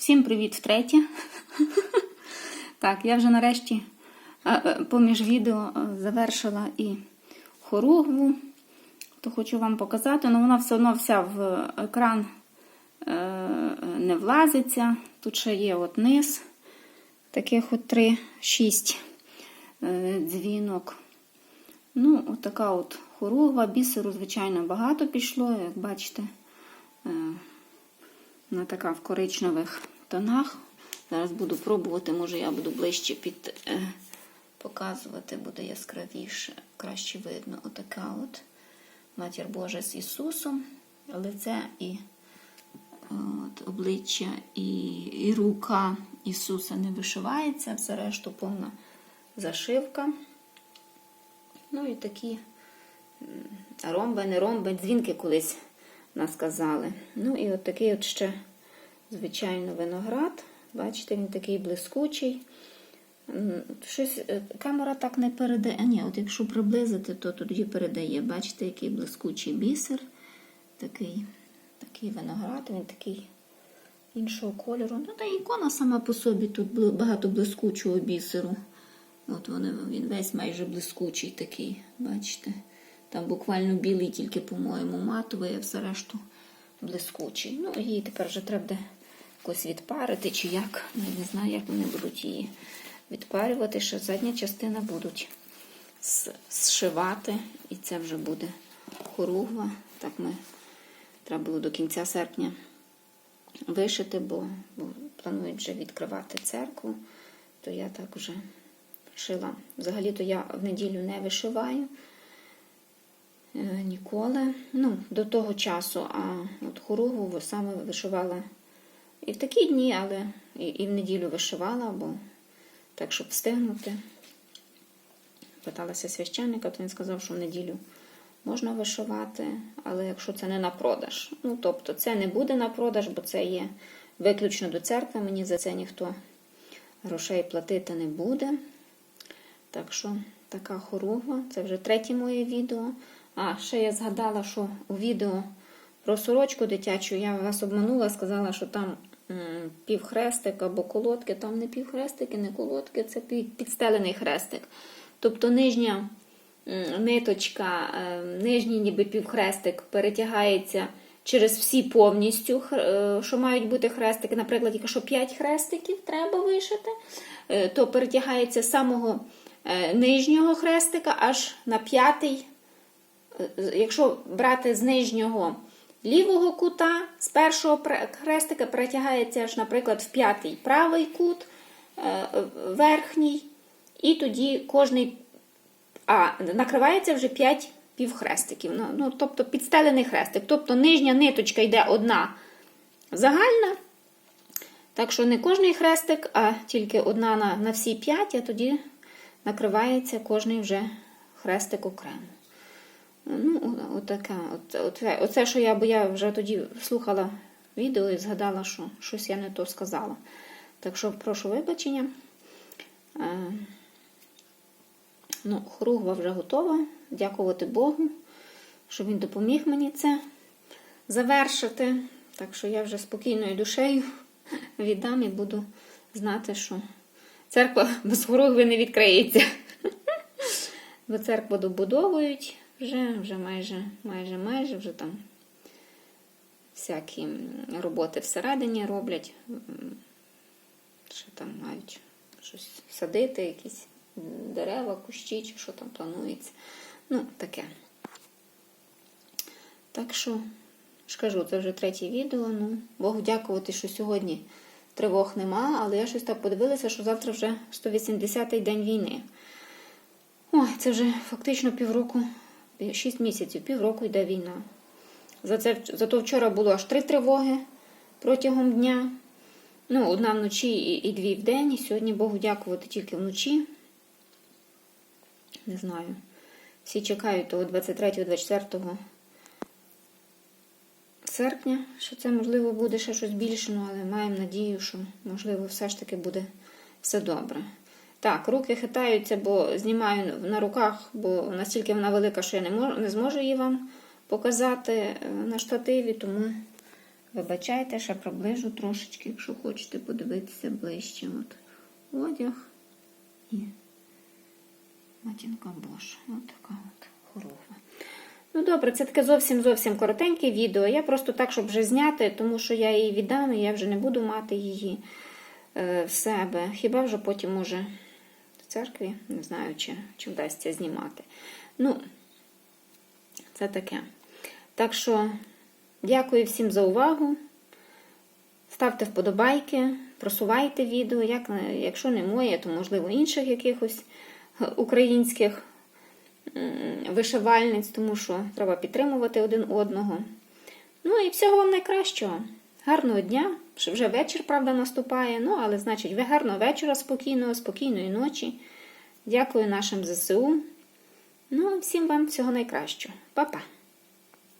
Всім привіт втретє. Так, я вже нарешті е, е, поміж відео е, завершила і хоругву, то хочу вам показати, але вона все одно вся в екран не влазиться. Тут ще є от низ, таких от 3-6 дзвінок. Ну, от така от хоругва, бісеру, звичайно, багато пішло, як бачите. Вона така в коричневих тонах. Зараз буду пробувати, може я буду ближче під е, показувати, буде яскравіше, краще видно. Отака от матір Божа з Ісусом, лице і от, обличчя і, і рука Ісуса не вишивається, все решту повна зашивка. Ну і такі ромби, не ромби, дзвінки колись нас казали. Ну і от такий от ще, звичайно, виноград. Бачите, він такий блискучий. Щось е, камера так не передає. А ні, от якщо приблизити, то тоді передає. Бачите, який блискучий бісер. Такий, такий виноград, він такий іншого кольору. Ну, та ікона сама по собі тут багато блискучого бісеру. От вони, він весь майже блискучий такий, бачите. Там буквально білий, тільки, по-моєму, матовий, а все решту блискучий. Ну, її тепер вже треба буде якось відпарити, чи як. Ну, Я не знаю, як вони будуть її відпарювати. Ще задня частина будуть зшивати, і це вже буде хоругва. Так ми треба було до кінця серпня вишити, бо, бо планують вже відкривати церкву, то я так вже шила. Взагалі-то я в неділю не вишиваю ніколи. Ну, до того часу, а от хоругву саме вишивала і в такі дні, але і в неділю вишивала, бо так, щоб встигнути. Питалася священника, то він сказав, що в неділю можна вишивати, але якщо це не на продаж. Ну, тобто, це не буде на продаж, бо це є виключно до церкви. Мені за це ніхто грошей платити не буде. Так що така хоругва. Це вже третє моє відео. А, ще я згадала, що у відео про сорочку дитячу я вас обманула, сказала, що там півхрестик або колодки. Там не півхрестики, не колодки, це підстелений хрестик. Тобто нижня ниточка, е, нижній ніби півхрестик перетягається через всі повністю, е, що мають бути хрестики. Наприклад, якщо 5 хрестиків треба вишити, е, то перетягається з самого нижнього хрестика аж на п'ятий. Якщо брати з нижнього лівого кута, з першого хрестика перетягається аж, наприклад, в п'ятий правий кут, е, верхній, і тоді кожний а накривається вже 5 півхрестиків. Ну, ну, тобто підстелений хрестик. Тобто нижня ниточка йде одна загальна. Так що не кожний хрестик, а тільки одна на, на всі 5, а тоді накривається кожний вже хрестик окремо. Ну, отаке. От, оце, оце, що я, бо я вже тоді слухала відео і згадала, що щось я не то сказала. Так що прошу вибачення. Е, Ну, хоругва вже готова. Дякувати Богу, що він допоміг мені це завершити. Так що я вже спокійною душею віддам і буду знати, що церква без хоругви не відкриється. Бо церкву добудовують вже, вже майже, майже, майже вже там всякі роботи всередині роблять. Ще там мають щось садити, якісь дерева, кущі, чи що там планується. Ну, таке. Так що, ж кажу, це вже третє відео. Ну, Богу дякувати, що сьогодні тривог нема, але я щось так подивилася, що завтра вже 180-й день війни. Ой, це вже фактично півроку, 6 місяців, півроку йде війна. За це, зато вчора було аж три тривоги протягом дня. Ну, одна вночі і, і дві вдень. І сьогодні Богу дякувати тільки вночі. Не знаю. Всі чекають того 23-24 серпня, що це, можливо, буде ще щось збільшено, але маємо надію, що, можливо, все ж таки буде все добре. Так, руки хитаються, бо знімаю на руках, бо настільки вона велика, що я не, можу, не зможу її вам показати е, на штативі, тому Вибачайте, ще приближу трошечки, якщо хочете подивитися ближче. От одяг і матінка Божа. От така от хорова. Ну добре, це таке зовсім зовсім коротеньке відео. Я просто так, щоб вже зняти, тому що я її віддам, і я вже не буду мати її е, в себе. Хіба вже потім може церкві, не знаю, чи, чи вдасться знімати. Ну, це таке. Так що, дякую всім за увагу. Ставте вподобайки, просувайте відео. Як, якщо не моє, то можливо інших якихось українських вишивальниць, тому що треба підтримувати один одного. Ну і всього вам найкращого. Гарного дня. Вже вечір, правда, наступає. Ну, але значить, ви гарного вечора, спокійного, спокійної ночі. Дякую нашим ЗСУ. Ну, всім вам всього найкращого. Па-па!